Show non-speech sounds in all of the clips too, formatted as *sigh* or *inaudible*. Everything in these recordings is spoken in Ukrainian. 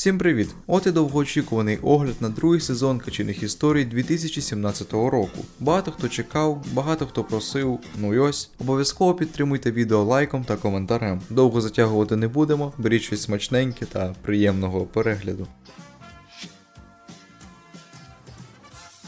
Всім привіт! От і довгоочікуваний огляд на другий сезон качених історій 2017 року. Багато хто чекав, багато хто просив, ну і ось. Обов'язково підтримуйте відео лайком та коментарем. Довго затягувати не будемо, беріть щось смачненьке та приємного перегляду.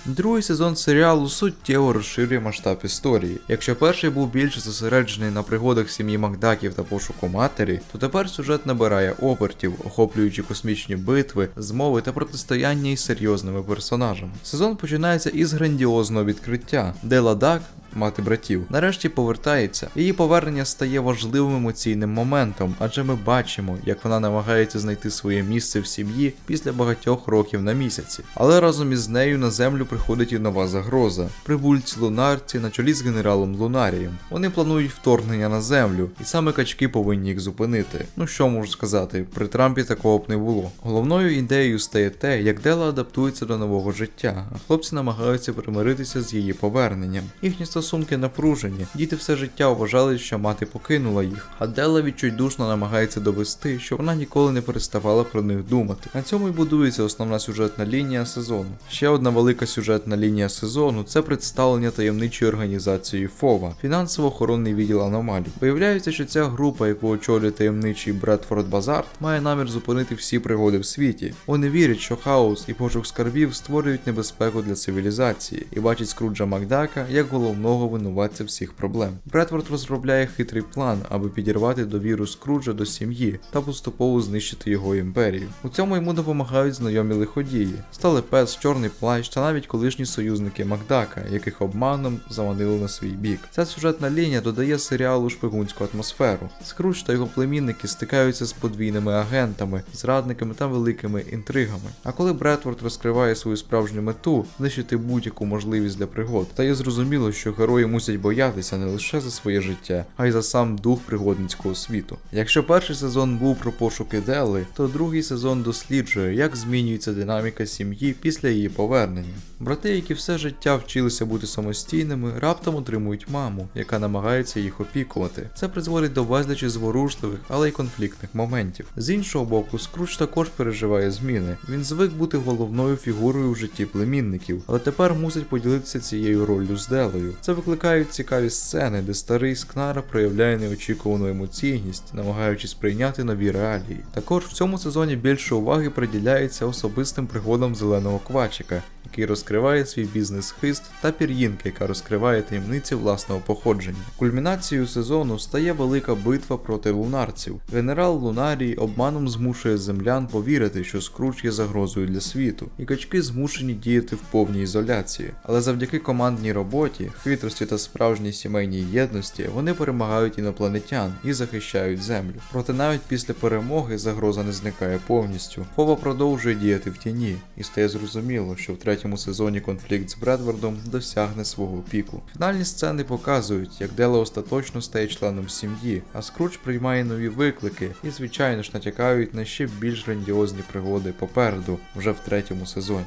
Другий сезон серіалу суттєво розширює масштаб історії. Якщо перший був більше зосереджений на пригодах сім'ї Макдаків та пошуку матері, то тепер сюжет набирає обертів, охоплюючи космічні битви, змови та протистояння із серйозними персонажами. Сезон починається із грандіозного відкриття, де Ладак. Мати братів нарешті повертається. Її повернення стає важливим емоційним моментом, адже ми бачимо, як вона намагається знайти своє місце в сім'ї після багатьох років на місяці. Але разом із нею на землю приходить і нова загроза. Прибульці лунарці на чолі з генералом Лунарієм. Вони планують вторгнення на землю, і саме качки повинні їх зупинити. Ну що можу сказати, при Трампі такого б не було. Головною ідеєю стає те, як Дела адаптується до нового життя, а хлопці намагаються примиритися з її поверненням. Їхні стосунки напружені. Діти все життя вважали, що мати покинула їх, а Дела відчайдушно намагається довести, що вона ніколи не переставала про них думати. На цьому й будується основна сюжетна лінія сезону. Ще одна велика сюжетна лінія сезону це представлення таємничої організації ФОВА, фінансово-охоронний відділ аномалій. Виявляється, що ця група, яку очолює таємничий Бредфорд Базарт, має намір зупинити всі пригоди в світі. Вони вірять, що хаос і пошук скарбів створюють небезпеку для цивілізації і бачать Скруджа Макдака як головного винуватця всіх проблем. Бредфорд розробляє хитрий план, аби підірвати довіру Скруджа до сім'ї та поступово знищити його імперію. У цьому йому допомагають знайомі лиходії, сталепес, чорний плащ та навіть колишні союзники Макдака, яких обманом заманили на свій бік. Ця сюжетна лінія додає серіалу шпигунську атмосферу. Скрудж та його племінники стикаються з подвійними агентами, зрадниками та великими інтригами. А коли Бредфорд розкриває свою справжню мету знищити будь-яку можливість для пригод, стає зрозуміло, що герої мусять боятися не лише за своє життя, а й за сам дух пригодницького світу. Якщо перший сезон був про пошуки Дели, то другий сезон досліджує, як змінюється динаміка сім'ї після її повернення. Брати, які все життя вчилися бути самостійними, раптом отримують маму, яка намагається їх опікувати. Це призводить до безлічі зворушливих, але й конфліктних моментів. З іншого боку, Скрудж також переживає зміни. Він звик бути головною фігурою в житті племінників, але тепер мусить поділитися цією роллю з Делою. Це викликають цікаві сцени, де старий Скнара проявляє неочікувану емоційність, намагаючись прийняти нові реалії. Також в цьому сезоні більше уваги приділяється особистим пригодам зеленого квачика, який розкриває свій бізнес-хист, та пір'їнки, яка розкриває таємниці власного походження. Кульмінацією сезону стає велика битва проти лунарців. Генерал Лунарій обманом змушує землян повірити, що Скрудж є загрозою для світу, і качки змушені діяти в повній ізоляції. Але завдяки командній роботі, хитрості та справжній сімейній єдності вони перемагають інопланетян і захищають землю. Проте навіть після перемоги загроза не зникає повністю. Фова продовжує діяти в тіні, і стає зрозуміло, що в третьому сезоні конфлікт з Бредвардом досягне свого піку. Фінальні сцени показують, як Дела остаточно стає членом сім'ї, а Скрудж приймає нові виклики і, звичайно ж, натякають на ще більш грандіозні пригоди попереду, вже в третьому сезоні.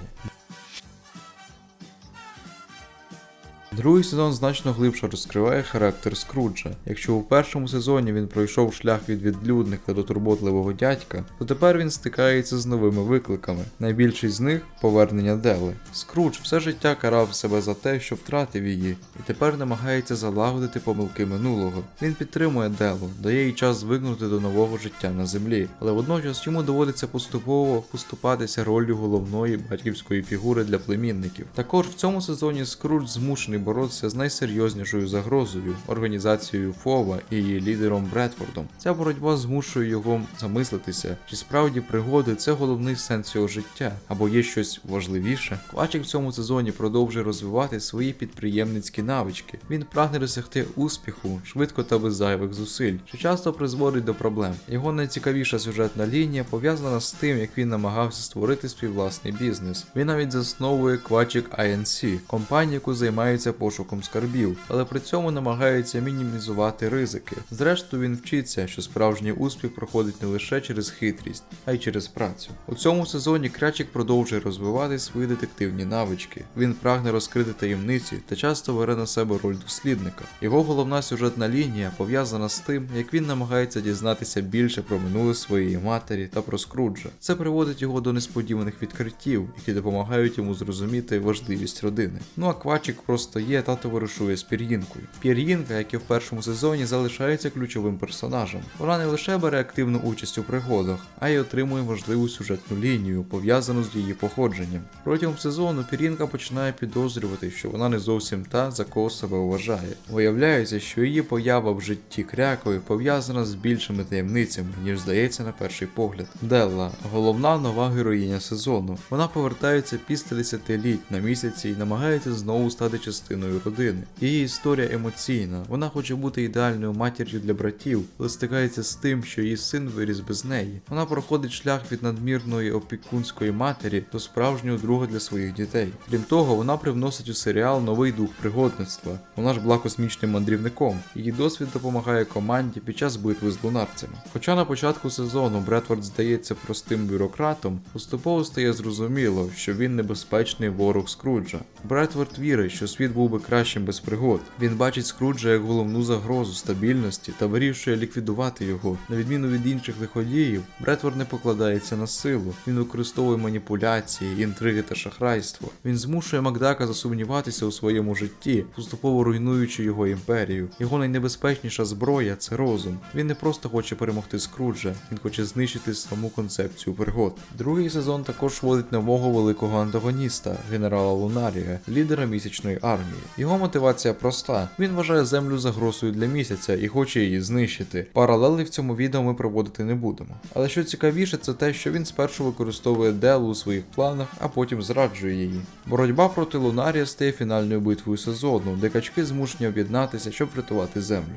Другий сезон значно глибше розкриває характер Скруджа. Якщо у першому сезоні він пройшов шлях від відлюдника до турботливого дядька, то тепер він стикається з новими викликами. Найбільший з них повернення Дели. Скрудж все життя карав себе за те, що втратив її, і тепер намагається залагодити помилки минулого. Він підтримує Делу, дає їй час звикнути до нового життя на землі, але водночас йому доводиться поступово поступатися роллю головної батьківської фігури для племінників. Також в цьому сезоні Скрудж змушений боротися з найсерйознішою загрозою організацією ФОВА і її лідером Бредфордом. Ця боротьба змушує його замислитися, чи справді пригоди це головний сенс цього життя, або є щось важливіше. Квачик в цьому сезоні продовжує розвивати свої підприємницькі навички. Він прагне досягти успіху швидко та без зайвих зусиль, що часто призводить до проблем. Його найцікавіша сюжетна лінія пов'язана з тим, як він намагався створити свій власний бізнес. Він навіть засновує Квачик INC, компанію, яку займається пошуком скарбів, але при цьому намагається мінімізувати ризики. Зрештою, він вчиться, що справжній успіх проходить не лише через хитрість, а й через працю. У цьому сезоні Крячик продовжує розвивати свої детективні навички. Він прагне розкрити таємниці та часто бере на себе роль дослідника. Його головна сюжетна лінія пов'язана з тим, як він намагається дізнатися більше про минуле своєї матері та про Скруджа. Це приводить його до несподіваних відкриттів, які допомагають йому зрозуміти важливість родини. Ну а Квачик просто є та товаришує з Пір'їнкою. Пір'їнка, як і в першому сезоні, залишається ключовим персонажем. Вона не лише бере активну участь у пригодах, а й отримує важливу сюжетну лінію, пов'язану з її походженням. Протягом сезону Пір'їнка починає підозрювати, що вона не зовсім та, за кого себе вважає. Виявляється, що її поява в житті крякові пов'язана з більшими таємницями, ніж здається на перший погляд. Делла головна нова героїня сезону. Вона повертається після десятиліть на місяці і намагається знову стати частиною родини. Її історія емоційна. Вона хоче бути ідеальною матір'ю для братів, але стикається з тим, що її син виріс без неї. Вона проходить шлях від надмірної опікунської матері до справжнього друга для своїх дітей. Крім того, вона привносить у серіал новий дух пригодництва. Вона ж була космічним мандрівником. Її досвід допомагає команді під час битви з лунарцями. Хоча на початку сезону Бретфорд здається простим бюрократом, поступово стає зрозуміло, що він небезпечний ворог Скруджа. Бретфорд вірить, що світ був би кращим без пригод. Він бачить Скруджа як головну загрозу стабільності та вирішує ліквідувати його. На відміну від інших лиходіїв, Бретфорд не покладається на силу. Він використовує маніпуляції, інтриги та шахрайство. Він змушує Макдака засумніватися у своєму житті, поступово руйнуючи його імперію. Його найнебезпечніша зброя це розум. Він не просто хоче перемогти Скруджа, він хоче знищити саму концепцію пригод. Другий сезон також вводить нового великого антагоніста, генерала Лунарія, лідера місячної армії. Його мотивація проста: він вважає землю загрозою для місяця і хоче її знищити. Паралели в цьому відео ми проводити не будемо. Але що цікавіше, це те, що він спершу використовує Делу у своїх планах, а потім зраджує її. Боротьба проти Лунарія стає фінальною битвою сезону, де качки змушені об'єднатися, щоб врятувати землю.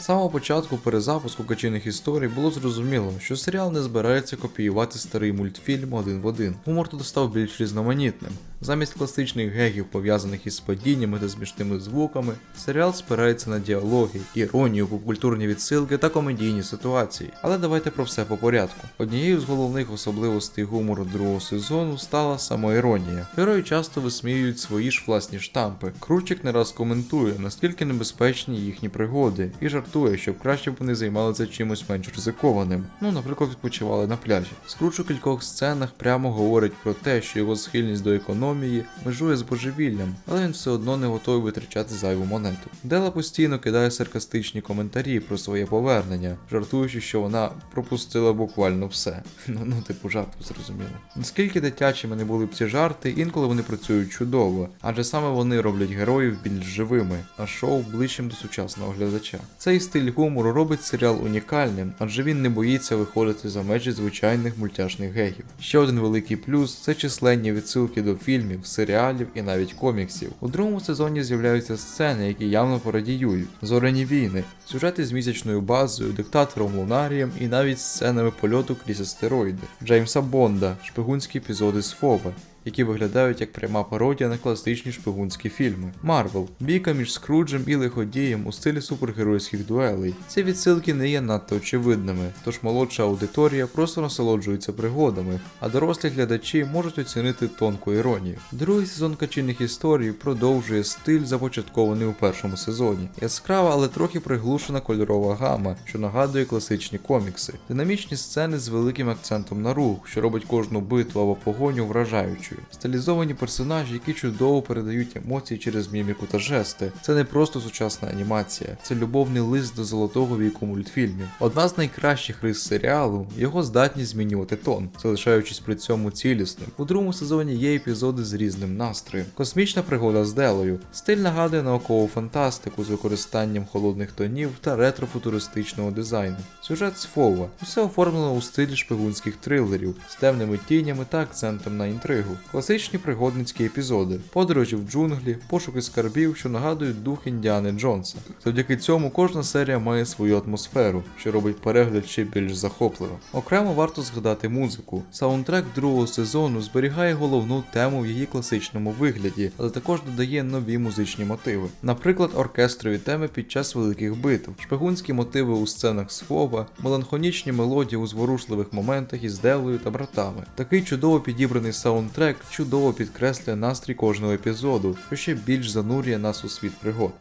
З самого початку перезапуску качиних історій було зрозуміло, що серіал не збирається копіювати старий мультфільм один в один. Гумор тут став більш різноманітним. Замість класичних гегів, пов'язаних із падіннями та смішними звуками, серіал спирається на діалоги, іронію, попкультурні відсилки та комедійні ситуації. Але давайте про все по порядку. Однією з головних особливостей гумору другого сезону стала самоіронія. Герої часто висміюють свої ж власні штампи. Кручик не раз коментує, наскільки небезпечні їхні пригоди, і жартує, щоб краще вони займалися чимось менш ризикованим. Ну, наприклад, відпочивали на пляжі. Скруч у кількох сценах прямо говорить про те, що його схильність до економії межує з божевіллям, але він все одно не готовий витрачати зайву монету. Дела постійно кидає саркастичні коментарі про своє повернення, жартуючи, що вона пропустила буквально все. *laughs* Ну, ну типу, жарту зрозуміло. Наскільки дитячими не були б ці жарти, інколи вони працюють чудово, адже саме вони роблять героїв більш живими, а шоу ближчим до сучасного глядача. Цей стиль гумору робить серіал унікальним, адже він не боїться виходити за межі звичайних мультяшних гегів. Ще один великий плюс це численні відсилки до фільмів, серіалів і навіть коміксів. У другому сезоні з'являються сцени, які явно пародіюють: зоряні війни, сюжети з місячною базою, диктатором Лунарієм і навіть сценами польоту крізь астероїди, Джеймса Бонда, шпигунські епізоди з Фова які виглядають як пряма пародія на класичні шпигунські фільми. Марвел бійка між Скруджем і лиходієм у стилі супергеройських дуелей. Ці відсилки не є надто очевидними, тож молодша аудиторія просто насолоджується пригодами, а дорослі глядачі можуть оцінити тонку іронію. Другий сезон качинних історій продовжує стиль, започаткований у першому сезоні. Яскрава, але трохи приглушена кольорова гама, що нагадує класичні комікси. Динамічні сцени з великим акцентом на рух, що робить кожну битву або погоню вражаючою. Стилізовані персонажі, які чудово передають емоції через міміку та жести. Це не просто сучасна анімація, це любовний лист до золотого віку мультфільмів. Одна з найкращих рис серіалу його здатність змінювати тон, залишаючись при цьому цілісним. У другому сезоні є епізоди з різним настроєм. Космічна пригода з Делою. Стиль нагадує наукову фантастику з використанням холодних тонів та ретрофутуристичного дизайну. Сюжет з Фова. Усе оформлено у стилі шпигунських трилерів з темними тінями та акцентом на інтригу. Класичні пригодницькі епізоди, подорожі в джунглі, пошуки скарбів, що нагадують дух Індіани Джонса. Завдяки цьому кожна серія має свою атмосферу, що робить перегляд ще більш захопливим. Окремо варто згадати музику. Саундтрек другого сезону зберігає головну тему в її класичному вигляді, але також додає нові музичні мотиви. Наприклад, оркестрові теми під час великих битв, шпигунські мотиви у сценах слова, меланхонічні мелодії у зворушливих моментах із Делою та братами. Такий чудово підібраний саундтрек чудово підкреслює настрій кожного епізоду, що ще більш занурює нас у світ пригод.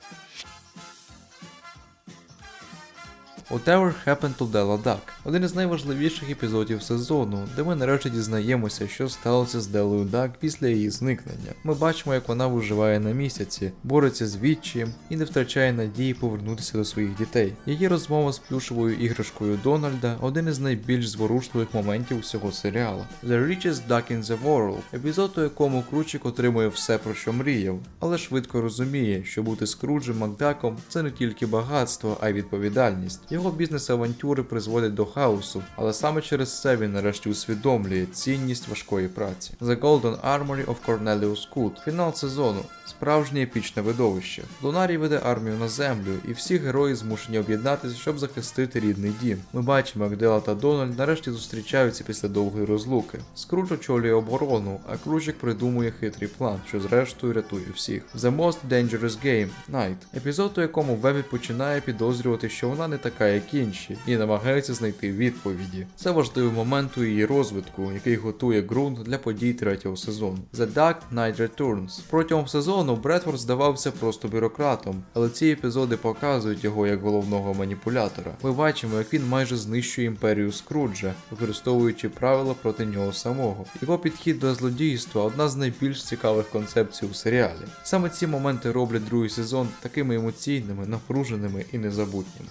Whatever Happened to Della Duck – один із найважливіших епізодів сезону, де ми нарешті дізнаємося, що сталося з Делою Дак після її зникнення. Ми бачимо, як вона виживає на місяці, бореться з відчаєм і не втрачає надії повернутися до своїх дітей. Її розмова з плюшевою іграшкою Дональда один із найбільш зворушливих моментів всього серіалу. The Richest Duck in the World – епізод, у якому Кручик отримує все, про що мріяв, але швидко розуміє, що бути Скруджем Макдаком це не тільки багатство, а й відповідальність. Його бізнес-авантюри призводять до хаосу, але саме через це він нарешті усвідомлює цінність важкої праці. The Golden Armory of Cornelius Good – фінал сезону. Справжнє епічне видовище. Лунарій веде армію на землю, і всі герої змушені об'єднатися, щоб захистити рідний дім. Ми бачимо, як Дела та Дональд нарешті зустрічаються після довгої розлуки. Скрудж очолює оборону, а Кружик придумує хитрий план, що зрештою рятує всіх. The Most Dangerous Game – Night. Епізод, у якому Вебі починає підозрювати, що вона не така, як інші, і намагається знайти відповіді. Це важливий момент у її розвитку, який готує ґрунт для подій третього сезону. The Dark Knight Returns. Протягом сезону Бредфорд здавався просто бюрократом, але ці епізоди показують його як головного маніпулятора. Ми бачимо, як він майже знищує імперію Скруджа, використовуючи правила проти нього самого. Його підхід до злодійства одна з найбільш цікавих концепцій у серіалі. Саме ці моменти роблять другий сезон такими емоційними, напруженими і незабутніми.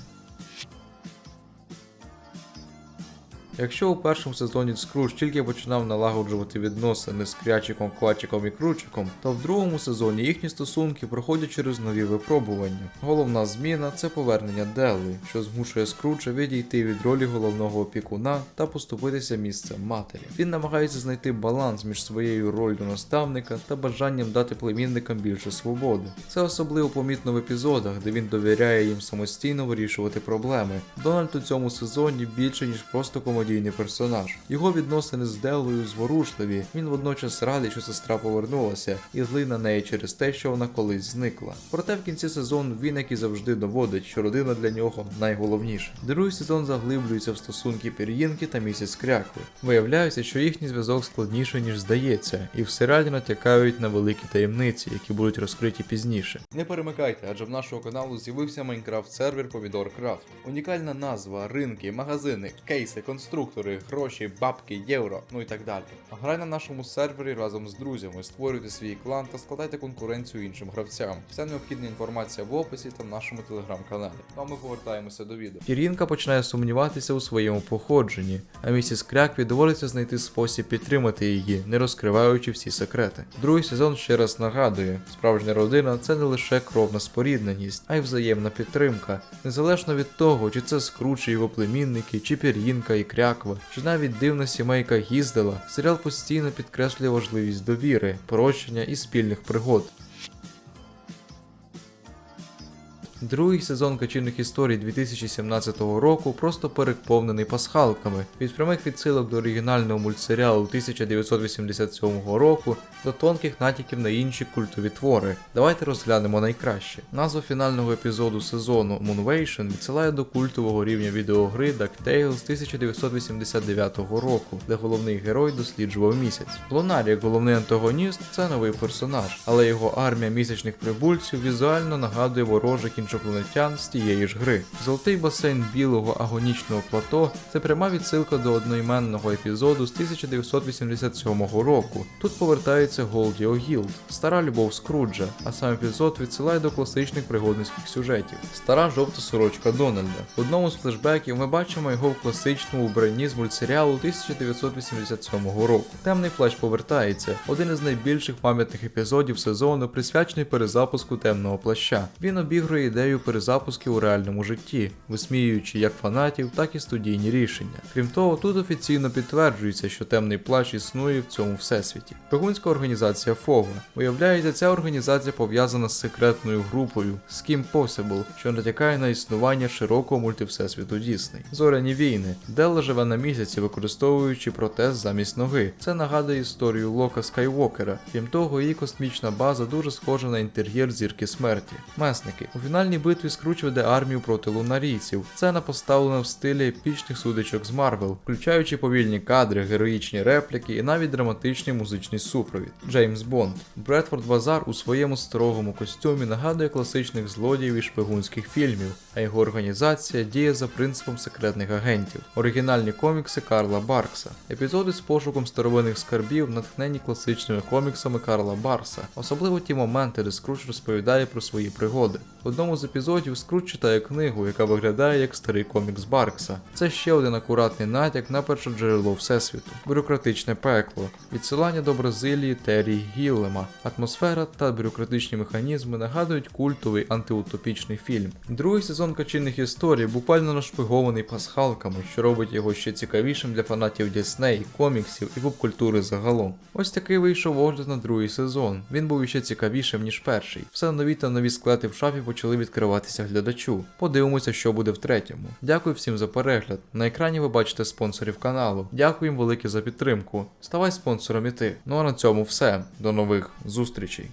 Якщо у першому сезоні Скрудж тільки починав налагоджувати відносини з Крячиком, Квачиком і Кручиком, то в другому сезоні їхні стосунки проходять через нові випробування. Головна зміна це повернення Делли, що змушує Скруджа відійти від ролі головного опікуна та поступитися місцем матері. Він намагається знайти баланс між своєю роллю наставника та бажанням дати племінникам більше свободи. Це особливо помітно в епізодах, де він довіряє їм самостійно вирішувати проблеми. Дональд у цьому сезоні більше ніж просто комедійний персонаж. Його відносини з Делою зворушливі. Він водночас радий, що сестра повернулася, і злий на неї через те, що вона колись зникла. Проте в кінці сезону він, як і завжди, доводить, що родина для нього найголовніша. Другий сезон заглиблюється в стосунки Пір'їнки та місяць Крякви. Виявляється, що їхній зв'язок складніший, ніж здається, і в серіалі натякають на великі таємниці, які будуть розкриті пізніше. Не перемикайте, адже в нашого каналу з'явився Майнкрафт сервер Помідор Крафт. Унікальна назва, ринки, магазини, кейси, конструктори, гроші, бабки, євро, ну і так далі. Грай на нашому сервері разом з друзями, створюйте свій клан та складайте конкуренцію іншим гравцям. Вся необхідна інформація в описі та в нашому телеграм-каналі. Ну а ми повертаємося до відео. Ірінка починає сумніватися у своєму походженні, а місіс Крякві доводиться знайти спосіб підтримати її, не розкриваючи всі секрети. Другий сезон ще раз нагадує: справжня родина це не лише кровна спорідненість, а й взаємна підтримка, незалежно від того, чи це скручі його племінники, чи пір'їнка і кряква, чи навіть дивна сімейка Гіздела, серіал постійно підкреслює важливість довіри, прощення і спільних пригод. Другий сезон качівних історій 2017 року просто переповнений пасхалками від прямих відсилок до оригінального мультсеріалу 1987 року до тонких натяків на інші культові твори. Давайте розглянемо найкраще. Назва фінального епізоду сезону Moonvation відсилає до культового рівня відеогри DuckTales 1989 року, де головний герой досліджував місяць. Лунар, як головний антагоніст, це новий персонаж, але його армія місячних прибульців візуально нагадує ворожих іншопланетян з тієї ж гри. Золотий басейн білого агонічного плато це пряма відсилка до одноіменного епізоду з 1987 року. Тут повертається Голді Огілд, стара любов Скруджа, а сам епізод відсилає до класичних пригодницьких сюжетів. Стара жовта сорочка Дональда. В одному з флешбеків ми бачимо його в класичному убранні з мультсеріалу 1987 року. Темний плащ повертається, один із найбільших пам'ятних епізодів сезону, присвячений перезапуску темного плаща. Він обігрує ідею перезапусків у реальному житті, висміюючи як фанатів, так і студійні рішення. Крім того, тут офіційно підтверджується, що темний плащ існує в цьому всесвіті. Шпигунська організація Фога. Виявляється, ця організація пов'язана з секретною групою Skim Possible, що натякає на існування широкого мультивсесвіту Дісней. Зоряні війни. Делла живе на місяці, використовуючи протез замість ноги. Це нагадує історію Лока Скайвокера. Крім того, її космічна база дуже схожа на інтер'єр зірки смерті. Месники. У фінальній битві Скруч веде армію проти лунарійців. Сцена поставлена в стилі епічних судочок з Марвел, включаючи повільні кадри, героїчні репліки і навіть драматичний музичний супровід. Джеймс Бонд. Бредфорд Базар у своєму старовому костюмі нагадує класичних злодіїв і шпигунських фільмів, а його організація діє за принципом секретних агентів. Оригінальні комікси Карла Баркса. Епізоди з пошуком старовинних скарбів натхнені класичними коміксами Карла Барса, особливо ті моменти, де Скруч розповідає про свої пригоди. В одному з епізодів Скруч читає книгу, яка виглядає як старий комікс Баркса. Це ще один акуратний натяк на першоджерело Всесвіту. Бюрократичне пекло, відсилання до Бразилії Террі Гіллема, атмосфера та бюрократичні механізми нагадують культовий антиутопічний фільм. Другий сезон качільних історій буквально нашпигований пасхалками, що робить його ще цікавішим для фанатів Дісней, коміксів і поп-культури загалом. Ось такий вийшов огляд на другий сезон. Він був іще цікавішим, ніж перший. Все нові та нові склети в шафі почали відкриватися глядачу. Подивимося, що буде в третьому. Дякую всім за перегляд. На екрані ви бачите спонсорів каналу. Дякую їм велике за підтримку. Ставай спонсором і ти. Ну а на цьому все. До нових зустрічей.